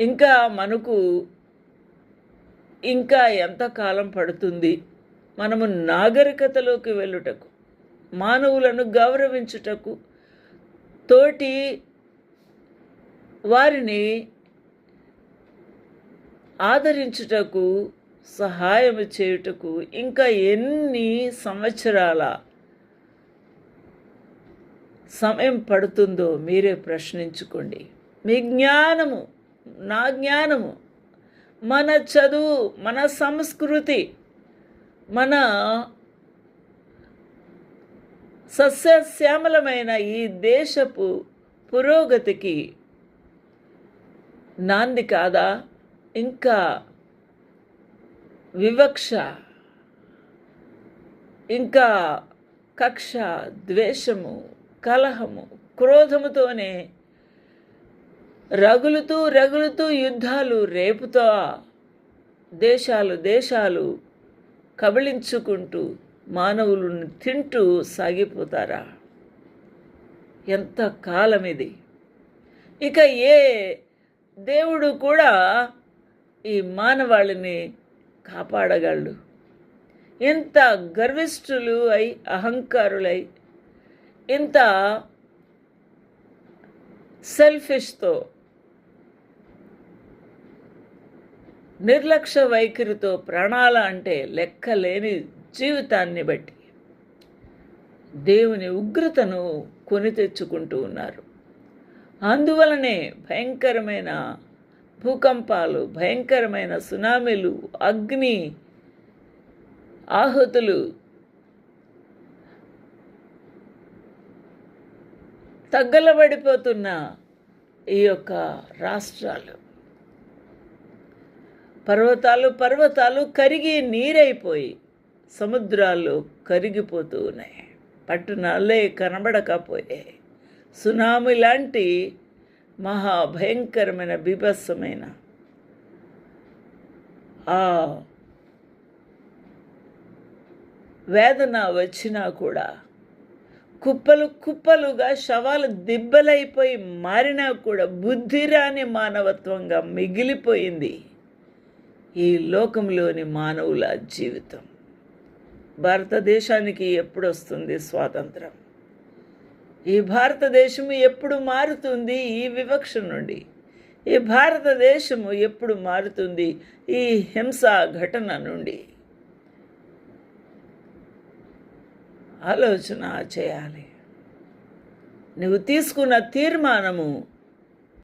ఇంకా మనకు ఇంకా ఎంతకాలం పడుతుంది? మనము నాగరికతలోకి వెళ్ళుటకు మానవులను గౌరవించుటకు తోటి వారిని ఆదరించుటకు సహాయం చేయుటకు ఇంకా ఎన్ని సంవత్సరాల సమయం పడుతుందో మీరే ప్రశ్నించుకోండి. మీ జ్ఞానము నా జ్ఞానము మన చదువు మన సంస్కృతి మన సస్యశ్యామలమైన ఈ దేశపు పురోగతికి నాంది కాదా? ఇంకా వివక్ష ఇంకా కక్ష ద్వేషము కలహము క్రోధముతోనే రగులుతూ రగులుతూ యుద్ధాలు రేపుతో దేశాలు దేశాలు కబళించుకుంటూ మానవులను తింటూ సాగిపోతారా? ఎంత కాలం ఇది? ఇక ఏ దేవుడు కూడా ఈ మానవాళిని కాపాడగలడు. ఇంత గర్విష్ఠులు అయి అహంకారులై ఇంత సెల్ఫిష్తో నిర్లక్ష్య వైఖరితో ప్రాణాల అంటే లెక్కలేని జీవితాన్ని బట్టి దేవుని ఉగ్రతను కొని తెచ్చుకుంటూ ఉన్నారు. అందువలనే భయంకరమైన భూకంపాలు భయంకరమైన సునామీలు అగ్ని ఆహుతులు తగ్గలబడిపోతున్న ఈ యొక్క రాష్ట్రాలు. పర్వతాలు పర్వతాలు కరిగి నీరైపోయి సముద్రాలు కరిగిపోతూ ఉన్నాయి. పట్టణాలే కనబడకపోయాయి. సునామీ లాంటి మహాభయంకరమైన బీభత్సమైన ఆ వేదన వచ్చినా కూడా కుప్పలు కుప్పలుగా శవాలు దిబ్బలైపోయి మారినా కూడా బుద్ధి రాని మానవత్వంగా మిగిలిపోయింది. ఈ లోకంలోని మానవుల జీవితం. భారతదేశానికి ఎప్పుడు వస్తుంది స్వాతంత్రం? ఈ భారతదేశము ఎప్పుడు మారుతుంది? ఈ వివక్ష నుండి. ఈ భారతదేశము ఎప్పుడు మారుతుంది? ఈ హింసా ఘటన నుండి. ఆలోచన చేయాలి. నువ్వు తీసుకున్న తీర్మానము